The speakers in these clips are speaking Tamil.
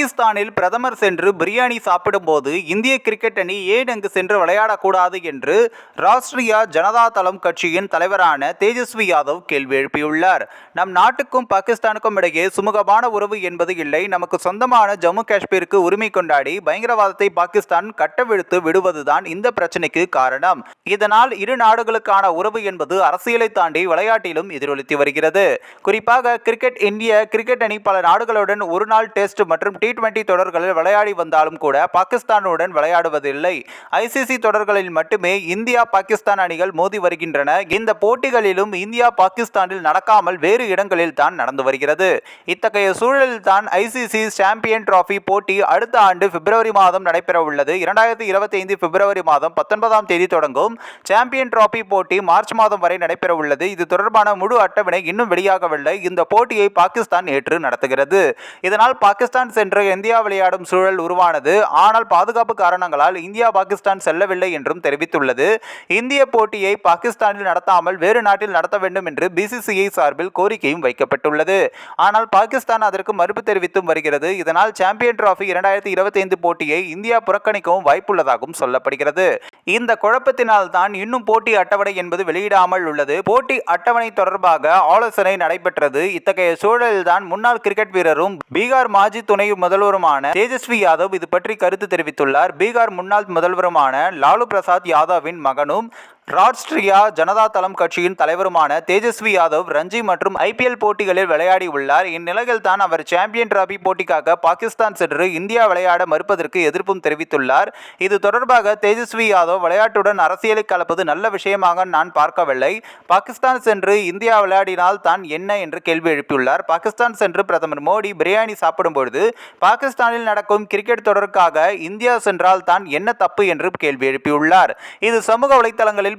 பாகிஸ்தானில் பிரதமர் சென்று பிரியாணி சாப்பிடும்போது இந்திய கிரிக்கெட் அணி ஏன் அங்கு சென்று விளையாடக்கூடாது என்று ராஷ்டிரியா ஜனதா தளம் கட்சியின் தலைவரான தேஜஸ்வி யாதவ் கேள்வி எழுப்பியுள்ளார். நம் நாட்டுக்கும் பாகிஸ்தானுக்கும் இடையே சுமூகமான உறவு என்பது இல்லை. நமக்கு சொந்தமான ஜம்மு காஷ்மீருக்கு உரிமை கொண்டாடி பயங்கரவாதத்தை பாகிஸ்தான் கட்டவிழ்த்து விடுவதுதான் இந்த பிரச்சனைக்கு காரணம். இதனால் இரு நாடுகளுக்கான உறவு என்பது அரசியலை தாண்டி விளையாட்டிலும் எதிரொலித்து வருகிறது. குறிப்பாக கிரிக்கெட் இந்திய கிரிக்கெட் அணி பல நாடுகளுடன் ஒரு நாள் டெஸ்ட் மற்றும் டி டுவெண்டி தொடர்களில் விளையாடி வந்தாலும் கூட பாகிஸ்தானுடன் விளையாடுவதில்லை. ஐசிசி தொடர்களில் மட்டுமே இந்தியா பாகிஸ்தான் அணிகள் மோதி வருகின்றன. இந்த போட்டிகளிலும் இந்தியா பாகிஸ்தானில் நடக்காமல் வேறு இடங்களில் தான் நடந்து வருகிறது. இத்தகைய சூழலில் தான் ஐசிசி சாம்பியன் டிராபி போட்டி அடுத்த ஆண்டு பிப்ரவரி மாதம் நடைபெற உள்ளது இரண்டாயிரத்தி இருபத்தி ஐந்து பிப்ரவரி மாதம் பத்தொன்பதாம் தேதி தொடங்கும் சாம்பியன் டிராபி போட்டி மார்ச் மாதம் வரை நடைபெற உள்ளது இது தொடர்பான முழு அட்டவணை இன்னும் வெளியாகவில்லை. இந்த போட்டியை பாகிஸ்தான் ஏற்று நடத்துகிறது. இதனால் பாகிஸ்தான் சென்ற இந்தியா விளையாடும் சூழல் உருவானது. ஆனால் பாதுகாப்பு காரணங்களால் இந்தியா பாகிஸ்தான் செல்லவில்லை என்றும் தெரிவித்துள்ளது. இந்திய போட்டியை பாகிஸ்தானில் நடத்தாமல் வேறு நாட்டில் நடத்த வேண்டும் என்று பிசிசிஐ சார்பில் கோரிக்கையும் வைக்கப்பட்டுள்ளது. ஆனால் பாகிஸ்தான் அதற்கு மறுப்பு தெரிவித்தும் வருகிறது. இதனால் சாம்பியன் டிராபி இரண்டாயிரத்தி இருபத்தி ஐந்து போட்டியை இந்தியா புறக்கணிக்கவும் வாய்ப்புள்ளதாகவும் சொல்லப்படுகிறது. இந்த குழப்பத்தினால் தான் இன்னும் போட்டி அட்டவணை என்பது வெளியிடாமல் உள்ளது. போட்டி அட்டவணை தொடர்பாக ஆலோசனை நடைபெற்றது. இத்தகைய சூழலில்தான் முன்னாள் கிரிக்கெட் வீரரும் பீகார் மாஜி துணை முதல்வருமான தேஜஸ்வி யாதவ் இது பற்றி கருத்து தெரிவித்துள்ளார். பீகார் முன்னாள் முதல்வருமான லாலு பிரசாத் யாதவின் மகனும் ராஷ்டிரியா ஜனதா தளம் கட்சியின் தலைவருமான தேஜஸ்வி யாதவ் ரஞ்சி மற்றும் ஐபிஎல் போட்டிகளில் விளையாடி உள்ளார். இந்நிலையில் தான் அவர் சாம்பியன் டிராபி போட்டிக்காக பாகிஸ்தான் சென்று இந்தியா விளையாட மறுப்பதற்கு எதிர்ப்பும் தெரிவித்துள்ளார். இது தொடர்பாக தேஜஸ்வி யாதவ் விளையாட்டுடன் அரசியலை கலப்பது நல்ல விஷயமாக நான் பார்க்கவில்லை. பாகிஸ்தான் சென்று இந்தியா விளையாடினால் தான் என்ன என்று கேள்வி எழுப்பியுள்ளார். பாகிஸ்தான் சென்று பிரதமர் மோடி பிரியாணி சாப்பிடும் பொழுது பாகிஸ்தானில் நடக்கும் கிரிக்கெட் தொடருக்காக இந்தியா சென்றால் தான் என்ன தப்பு என்று கேள்வி எழுப்பியுள்ளார். இது சமூக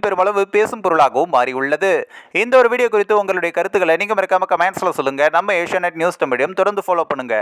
பெருமளவு பேசும் பொருளாகவும் மாறியுள்ளது. இந்த ஒரு வீடியோ குறித்து உங்களுடைய கருத்துக்களை நீங்க மறக்காம கமெண்ட்ஸில் சொல்லுங்க. நம்ம ஏஷியா நியூஸ் மீடியம் தொடர்ந்து ஃபாலோ பண்ணுங்க.